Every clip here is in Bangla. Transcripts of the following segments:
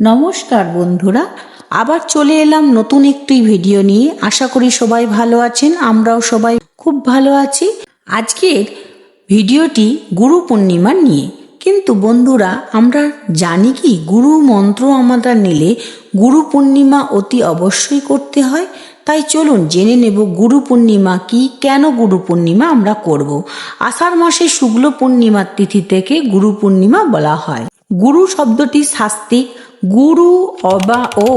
নমস্কার বন্ধুরা, আবার চলে এলাম নতুন একটি ভিডিও নিয়ে। আশা করি সবাই ভালো আছেন, আমরাও সবাই খুব ভালো আছি। আজকের ভিডিওটি গুরু পূর্ণিমা নিয়ে। কিন্তু বন্ধুরা, আমরা জানি কি, গুরু মন্ত্র আমরা নিলে গুরু পূর্ণিমা অতি অবশ্যই করতে হয়। তাই চলুন জেনে নেব গুরু পূর্ণিমা কি, কেন গুরু পূর্ণিমা আমরা করব। আষাঢ় মাসে শুক্ল পূর্ণিমার তিথি থেকে গুরু পূর্ণিমা বলা হয়। গুরু শব্দটি শাস্তিক গুরু, অবা ও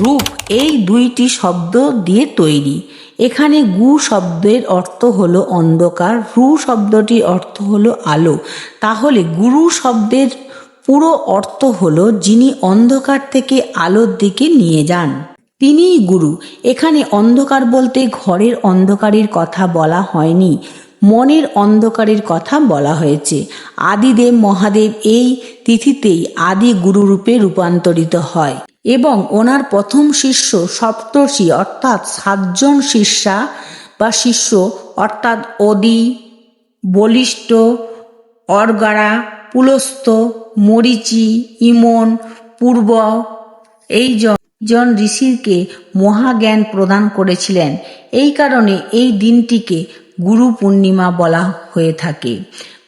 রূপ এই দুইটি শব্দ দিয়ে তৈরি। এখানে গু শব্দের অর্থ হলো অন্ধকার, রু শব্দটির অর্থ হলো আলো। তাহলে গুরু শব্দের পুরো অর্থ হলো যিনি অন্ধকার থেকে আলোর দিকে নিয়ে যান। তিনিই গুরু। এখানে অন্ধকার বলতে ঘরের অন্ধকারের কথা বলা হয়নি। মনের অন্ধকারের কথা বলা হয়েছে। আদিদেব মহাদেব এই তিথিতেই আদি গুরুরূপে রূপান্তরিত হয় এবং ওনার প্রথম শিষ্য সপ্তর্ষি অর্থাৎ সাতজন শিষ্যা বা শিষ্য অর্থাৎ অদি, বলিষ্ঠ অর্গাড়া পুলস্ত, মরিচি, ইমন, পূর্ব এই জন ঋষিকে মহাজ্ঞান প্রদান করেছিলেন। এই কারণে এই দিনটিকে গুরু পূর্ণিমা বলা হয়ে থাকে।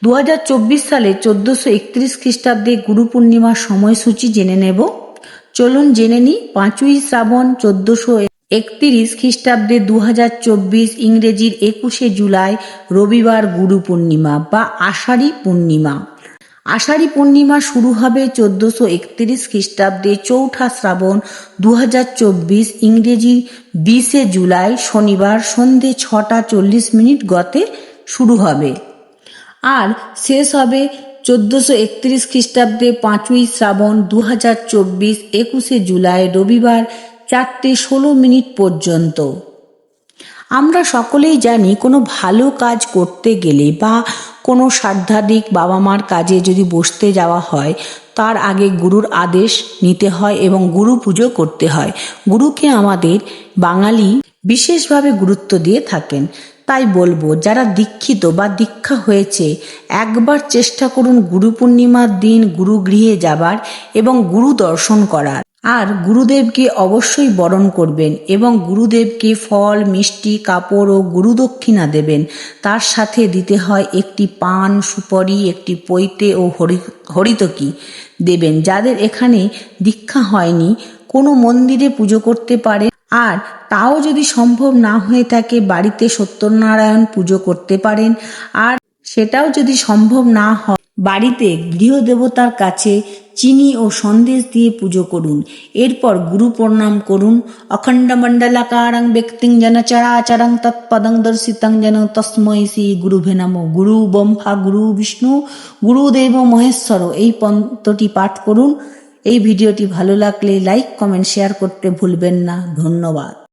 দু হাজার চব্বিশ সালে চোদ্দশো একত্রিশ খ্রিস্টাব্দে গুরু পূর্ণিমার সময়সূচি জেনে নেব। চলুন জেনে নিই, পাঁচই শ্রাবণ চোদ্দশো একত্রিশ খ্রিস্টাব্দে দু হাজার চব্বিশ ইংরেজির একুশে জুলাই রবিবার গুরু পূর্ণিমা বা আষাঢ়ী পূর্ণিমা। আষাঢ়ী পূর্ণিমা শুরু হবে চোদ্দশো একত্রিশ খ্রিস্টাব্দে চৌঠা শ্রাবণ দু হাজার চব্বিশ ইংরেজি বিশে জুলাই শনিবার সন্ধে ছটা চল্লিশ মিনিট গতে শুরু হবে। আর শেষ হবে চোদ্দশো একত্রিশ খ্রিস্টাব্দে পাঁচই শ্রাবণ দু হাজার চব্বিশ একুশে জুলাই রবিবার চারটে ষোলো মিনিট পর্যন্ত। আমরা সকলেই জানি কোনো ভালো কাজ করতে গেলে বা কোনো সাধ্যাধিক বাবা মার কাজে যদি বসতে যাওয়া হয়, তার আগে গুরুর আদেশ নিতে হয় এবং গুরু পুজো করতে হয়। গুরুকে আমাদের বাঙালি বিশেষভাবে গুরুত্ব দিয়ে থাকেন। তাই বলব, যারা দীক্ষিত বা দীক্ষা হয়েছে, একবার চেষ্টা করুন গুরু পূর্ণিমার দিন গুরুগৃহে যাবার এবং গুরু দর্শন করার। আর গুরুদেবকে অবশ্যই বরণ করবেন এবং গুরুদেবকে ফল, মিষ্টি, কাপড় ও গুরুদক্ষিণা দেবেন। তার সাথে দিতে হয় একটি পান, সুপরি, একটি পৈতে ও হরি হরিতকি দেবেন, যাদের এখানে দীক্ষা হয়নি। কোনো মন্দিরে পুজো করতে পারে। আর তাও যদি সম্ভব না হয়ে থাকে, বাড়িতে সত্যনারায়ণ পুজো করতে পারেন। আর সেটাও যদি সম্ভব না হয় বাড়িতে গৃহদেবতার কাছে চিনি ও সন্দেশ দিয়ে পুজো করুন। এরপর গুরু প্রণাম করুন। অখণ্ড মণ্ডলাকারং ব্যক্তিং যেন চরাচরং তৎপদং দর্শিতং যেন তস্মৈ শ্রী গুরুভে নম। গুরু ব্রহ্মা, গুরু বিষ্ণু গুরুদেব মহেশ্বর, এই পন্থটি পাঠ করুন। এই ভিডিওটি ভালো লাগলে লাইক, কমেন্ট, শেয়ার করতে ভুলবেন না। ধন্যবাদ।